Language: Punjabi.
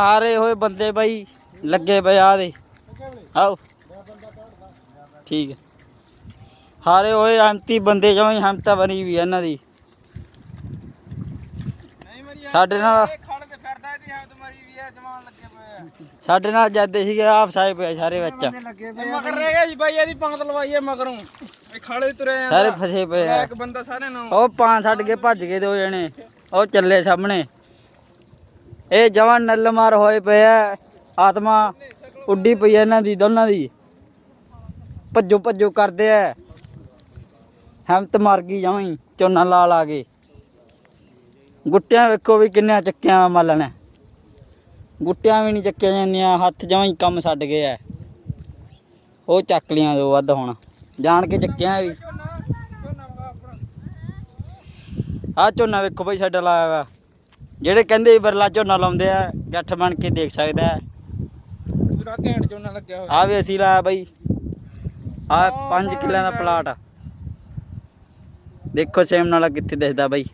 ਹਾਰੇ ਹੋਏ ਬੰਦੇ ਬਾਈ ਲੱਗੇ ਪਏ ਆ ਦੇ। ਆਓ। ਠੀਕ ਹੈ। ਹਾਰੇ ਹੋਏ ਹੰਤੀ ਬੰਦੇ ਜਮਾਂ ਹੀ ਹਮਤਾ ਬਣੀ ਵੀ ਆ ਇਹਨਾਂ ਦੀ। ਸਾਡੇ ਨਾਲ ਖੜ ਤੇ ਫਿਰਦਾ ਇਹਦੀ ਹੱਥ ਮਾਰੀ ਵੀ ਆ ਜਮਾਨ ਲੱਗੇ ਪਏ ਆ। ਸਾਡੇ ਨਾਲ ਜਾਂਦੇ ਸੀਗੇ ਆਪ ਸਾਏ ਪਏ ਸਾਰੇ ਵਿੱਚ। ਮਗਰ ਰਹਿ ਗਿਆ ਜੀ ਬਾਈ ਇਹਦੀ ਪੰਗਤ ਲਵਾਈਏ ਮਗਰੋਂ। ਇਹ ਖਾਲੇ ਤੁਰੇ ਆ ਸਾਰੇ ਫਸੇ ਪਏ ਆ। ਇੱਕ ਬੰਦਾ ਸਾਰੇ ਨੂੰ ਉਹ ਪਾਂ ਛੱਡ ਕੇ ਭੱਜ ਗਏ ਦੋ ਜਣੇ। ਉਹ ਚੱਲੇ ਸਾਹਮਣੇ। ਇਹ ਜਵਾਨ ਨੱਲਮਾਰ ਹੋਏ ਪਏ ਆ। ਆਤਮਾ ਉੱਡੀ ਪਈ ਆ ਇਹਨਾਂ ਦੀ, ਦੋਨਾਂ ਦੀ। ਭੱਜੋ ਭੱਜੋ ਕਰਦੇ ਆ। ਹਮਤ ਮਰ ਗਈ ਜਮਾਂ ਹੀ ਝੋਨਾ ਲਾ ਲਾ ਕੇ ਗੁੱਟਿਆਂ ਵੇਖੋ ਵੀ ਕਿੰਨਿਆਂ ਚੱਕਿਆ ਮੱਲ ਨੇ ਗੁੱਟਿਆਂ ਵੀ ਨਹੀਂ ਚੱਕਿਆ ਜਾਂਦੀਆਂ, ਹੱਥ ਜਮਾਂ ਹੀ ਕੰਮ ਛੱਡ ਗਏ ਆ। ਉਹ ਚੱਕ ਲਿਆਂ ਦੋ ਵੱਧ ਹੁਣ। ਜਾਣ ਕੇ ਚੱਕਿਆ ਵੀ। ਆ ਝੋਨਾ ਵੇਖੋ ਭਾਈ ਸਾਡਾ ਲਾਇਆ ਵਾ। ਜਿਹੜੇ ਕਹਿੰਦੇ ਬਰਲਾ ਝੋਨਾ ਲਾਉਂਦੇ ਆ ਗੱਠ ਬਣ ਕੇ ਦੇਖ ਸਕਦਾ ਹੈ। ਪੂਰਾ ਘੈਂਟ ਚੋਂ ਲੱਗਿਆ ਹੋਇਆ। ਆ ਵੀ ਅਸੀਂ ਲਾਇਆ ਬਈ। ਆ 5 ਕਿੱਲਿਆਂ ਦਾ ਪਲਾਟ ਆ। ਦੇਖੋ ਸੇਮ ਨਾਲਾ ਕਿੱਥੇ ਦਿਸਦਾ ਬਈ।